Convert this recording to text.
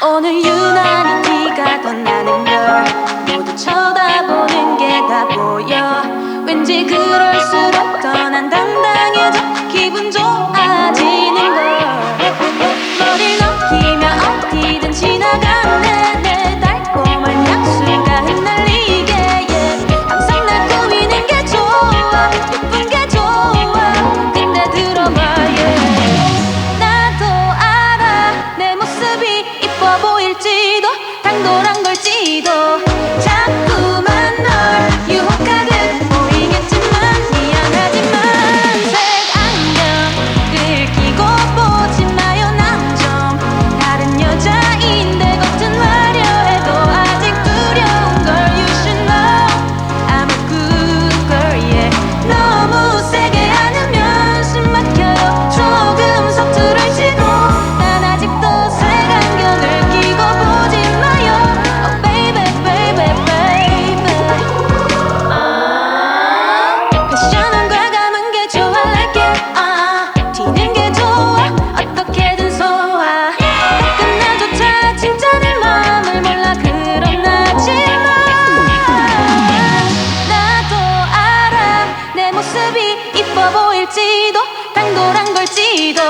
오늘 유난히 네가 떠나는 걸 모두 쳐다보는 게 다 보여. 왠지 그럴 수 뭐 바보일지도 당돌한 걸지도